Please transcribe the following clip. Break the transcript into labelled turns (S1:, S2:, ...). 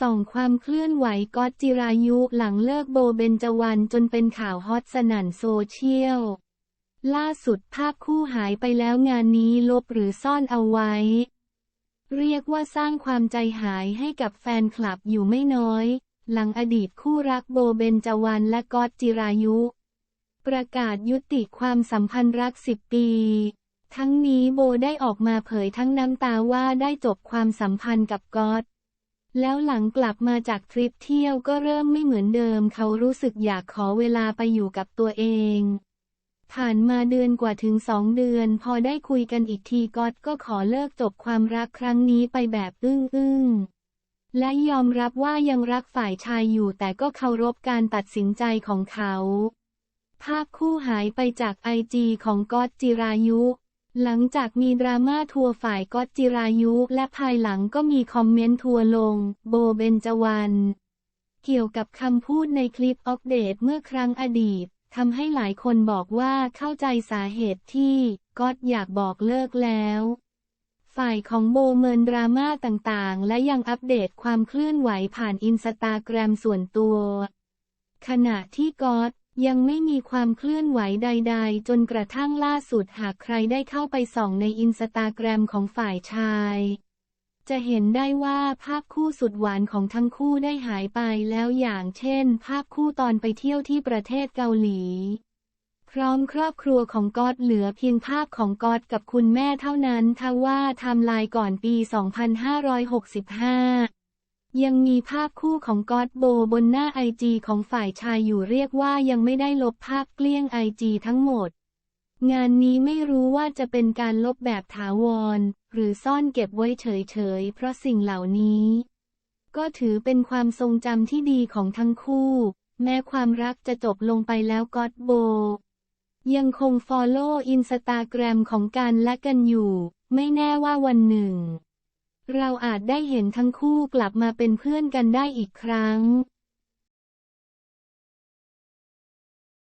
S1: ส่องความเคลื่อนไหวก๊อตจิรายุหลังเลิกโบเบนจวรรณจนเป็นข่าวฮอตสนั่นโซเชียล ล่าสุดภาพคู่หายไปแล้วงานนี้ลบหรือซ่อนเอาไว้ เรียกว่าสร้างความใจหายให้กับแฟนคลับอยู่ไม่น้อย หลังอดีตคู่รักโบเบนจวรรณและก๊อตจิรายุ ประกาศยุติความสัมพันธ์รักสิบปีทั้งนี้โบได้ออกมาเผยทั้งน้ำตาว่าได้จบความสัมพันธ์กับก๊อต แล้วหลังกลับมาจากทริปเที่ยวก็เริ่มไม่เหมือนเดิม เขารู้สึกอยากขอเวลาไปอยู่กับตัวเอง ผ่านมาเดือนกว่าถึงสองเดือน พอได้คุยกันอีกทีก๊อตก็ขอเลิกจบความรักครั้งนี้ไปแบบอึ้งอึ้งๆและยอมรับว่ายังรักฝ่ายชายอยู่แต่ก็เคารพการตัดสินใจของเขา ภาพคู่หายไปจากไอจีของก๊อตจิรายุ หลังจากมีดราม่าทัวร์ฝ่ายก๊อตจิรายุและภายหลังก็มีคอมเมนต์ทัวร์ลง โบเบนจวรรณเกี่ยวกับคำพูดในคลิปอัปเดตเมื่อครั้งอดีตทำให้หลายคนบอกว่าเข้าใจสาเหตุที่ก๊อตอยากบอกเลิกแล้ว ฝ่ายของโบเมินดราม่าต่างๆ และยังอัปเดตความเคลื่อนไหวผ่านอินสตาแกรมส่วนตัว ขณะที่ก๊อต ยังไม่มีความเคลื่อนไหวใด ๆ จนกระทั่งล่าสุดหากใครได้เข้าไปส่องในอินสตาแกรมของฝ่ายชาย จะเห็นได้ว่าภาพคู่สุดหวานของทั้งคู่ได้หายไปแล้วอย่างเช่น ภาพคู่ตอนไปเที่ยวที่ประเทศเกาหลี พร้อมครอบครัวของก๊อตเหลือเพียงภาพของก๊อตกับคุณแม่เท่านั้นทว่าทม์ไลน์ก่อนปี 2565 ยังมีภาพคู่ของก๊อตโบบนหน้าไอจีของฝ่ายชายอยู่เรียกว่ายังไม่ได้ลบภาพเกลี้ยงไอจีทั้งหมด งานนี้ไม่รู้ว่าจะเป็นการลบแบบถาวร หรือซ่อนเก็บไว้เฉยๆ เพราะสิ่งเหล่านี้ ก็ถือเป็นความทรงจำที่ดีของทั้งคู่ แม้ความรักจะจบลงไปแล้วก๊อตโบ ยังคงฟอลโล่อินสตาแกรมของกันและกันอยู่ ไม่แน่ว่าวันหนึ่ง เราอาจได้เห็นทั้งคู่กลับมาเป็นเพื่อนกันได้อีกครั้ง